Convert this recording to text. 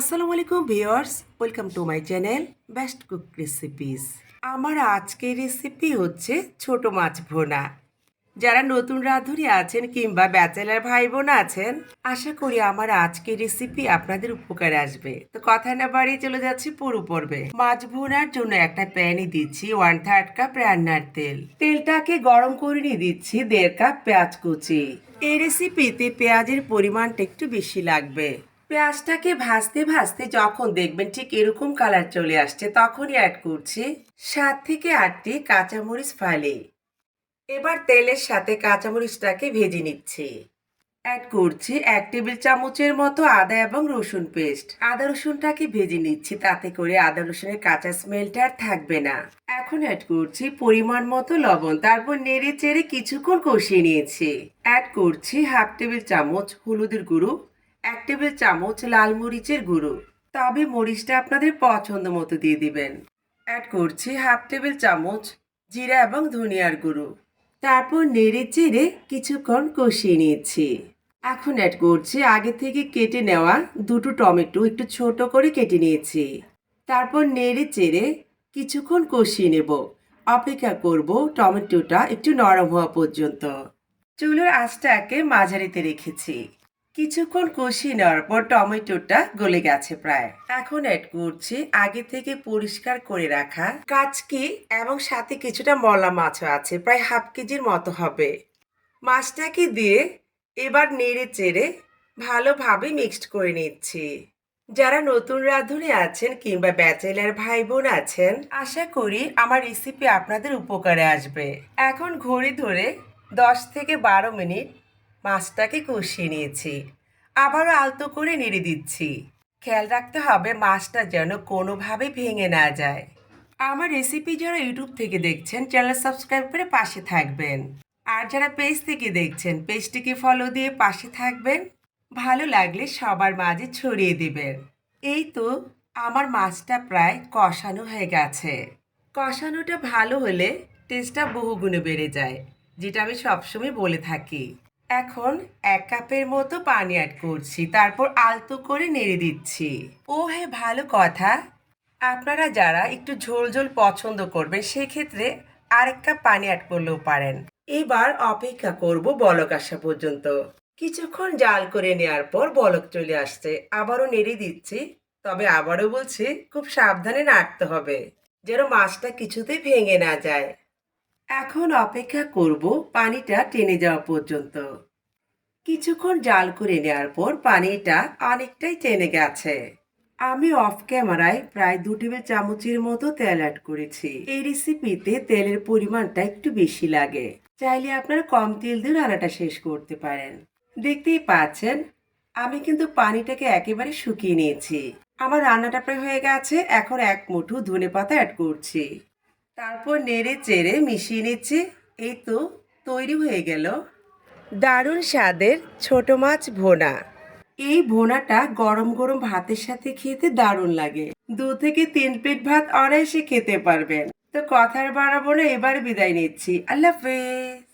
আসসালামু আলাইকুম viewers, welcome to my channel best cook recipes. আমার আজকের রেসিপি হচ্ছে ছোট মাছ ভোনা। যারা নতুন রাঁধুনি আছেন কিংবা ব্যাচেলার ভাই বোন আছেন, আশা করি আমার আজকের রেসিপি আপনাদের উপকারে আসবে। তো কথা না বাড়িয়ে চলে যাচ্ছি পুরো পর্বে। মাছ ভোনার জন্য একটা প্যানে দিচ্ছি ওয়ান থার্ড কাপ রান্নার তেল। তেলটাকে গরম করে নিয়ে দিচ্ছি দেড় কাপ পেঁয়াজ কুচি। এই রেসিপিতে পেঁয়াজের পরিমাণটা একটু বেশি লাগবে। পেঁয়াজটাকে ভাজতে ভাজতে যখন দেখবেন ঠিক এরকম কালার চলে আসছে, তখনই অ্যাড করছি সাত থেকে আটটি কাঁচামরিচ ফালি। এবার তেলের সাথে কাঁচামরিচটাকে ভেজে নিচ্ছি। অ্যাড করছি এক টেবিল চামচের মতো আদা এবং রসুন পেস্ট। আদা রসুনটাকে ভেজে নিচ্ছি, তাতে করে আদা রসুনের কাঁচা স্মেলটা আর থাকবে না। এখন অ্যাড করছি পরিমাণ মতো লবণ, তারপর নেড়ে চেড়ে কিছুক্ষণ কষিয়ে নিয়েছি। অ্যাড করছি হাফ টেবিল চামচ হলুদের গুঁড়ো। এক টেবিল চামচ লাল মরিচের গুঁড়ো। তবে মরিচটা আপনাদের পছন্দ মতো দিয়ে দিবেন। অ্যাড করছি হাফ টেবিল চামচ জিরা এবং ধনিয়ার গুঁড়ো। তারপর নেড়ে চেড়ে কিছুক্ষণ কষিয়ে নিয়েছি। এখন অ্যাড করছি আগে থেকে কেটে নেওয়া দুটো টমেটো একটু ছোট করে কেটে নিয়েছি। তারপর নেড়ে চেড়ে কিছুক্ষণ কষিয়ে নেব। অপেক্ষা করব টমেটোটা একটু নরম হওয়া পর্যন্ত। চুলোর আঁচটাকে মাঝারিতে রেখেছি। কিছুক্ষণ কষিয়ে নেওয়ার পর টমেটোটা গলে গেছে প্রায়। এখন অ্যাড করছি আগে থেকে পরিষ্কার করে রাখা কাচকি এবং সাথে কিছুটা মলা মাছও আছে, প্রায় হাফ কেজির মতো হবে। মাছটাকে দিয়ে এবার নেড়ে চেড়ে ভালোভাবে মিক্সড করে নিচ্ছি। যারা নতুন রাঁধুনি আছেন কিংবা ব্যাচেলার ভাই বোন আছেন, আশা করি আমার রেসিপি আপনাদের উপকারে আসবে। এখন ঘড়ি ধরে দশ থেকে বারো মিনিট মাছটাকে কষিয়ে নিয়েছি। আবারও আলতো করে নেড়ে দিচ্ছি। খেয়াল রাখতে হবে মাছটা যেন কোনোভাবে ভেঙে না যায়। আমার রেসিপি যারা ইউটিউব থেকে দেখছেন, চ্যানেল সাবস্ক্রাইব করে পাশে থাকবেন। আর যারা পেজ থেকে দেখছেন, পেজটিকে ফলো দিয়ে পাশে থাকবেন। ভালো লাগলে সবার মাঝে ছড়িয়ে দেবেন। এই তো আমার মাছটা প্রায় কষানো হয়ে গেছে। কষানোটা ভালো হলে টেস্টটা বহুগুণে বেড়ে যায়, যেটা আমি সবসময় বলে থাকি। এখন এক কাপের মতো পানি অ্যাড করছি, তারপর আলতো করে নেড়ে দিচ্ছি। ও হ্যাঁ ভালো কথা। আপনারা যারা একটু ঝোল ঝোল পছন্দ করবেন, সেক্ষেত্রে আরেক কাপ পানি অ্যাড করলেও পারেন। এবার অপেক্ষা করব বলক আসা পর্যন্ত। কিছুক্ষণ জাল করে নেওয়ার পর বলক চলে আসছে। আবারও নেড়ে দিচ্ছি, তবে আবারও বলছি, খুব সাবধানে নাড়তে হবে, যেন মাছটা কিছুতেই ভেঙে না যায়। এখন অপেক্ষা করব পানিটা টেনে যাওয়া পর্যন্ত। কিছুক্ষণ জাল করে নেওয়ার পর পানিটা অনেকটাই টেনে গেছে। আমি অফ ক্যামেরায় প্রায় দু টেবিল চামচের মতো তেল অ্যাড করেছি। এই রেসিপিতে তেলের পরিমাণটা একটু বেশি লাগে। চাইলে আপনারা কম তেল দিয়ে রান্নাটা শেষ করতে পারেন। দেখতেই পাচ্ছেন, আমি কিন্তু পানিটাকে একেবারে শুকিয়ে নিয়েছি। আমার রান্নাটা প্রায় হয়ে গেছে, এখন এক মুঠো ধনে পাতা অ্যাড করছি। তারপর নেড়ে চেড়ে মিশিয়ে নিচ্ছি। এই তো তৈরি হয়ে গেল। দারুণ স্বাদের ছোট মাছ ভোনা। এই ভোনাটা গরম গরম ভাতের সাথে খেতে দারুণ লাগে। দু থেকে তিন প্লেট ভাত অনায়াসে খেতে পারবেন। তো কথার বাড়াবো না, এবার বিদায় নিচ্ছি। আল্লাহ হাফেজ।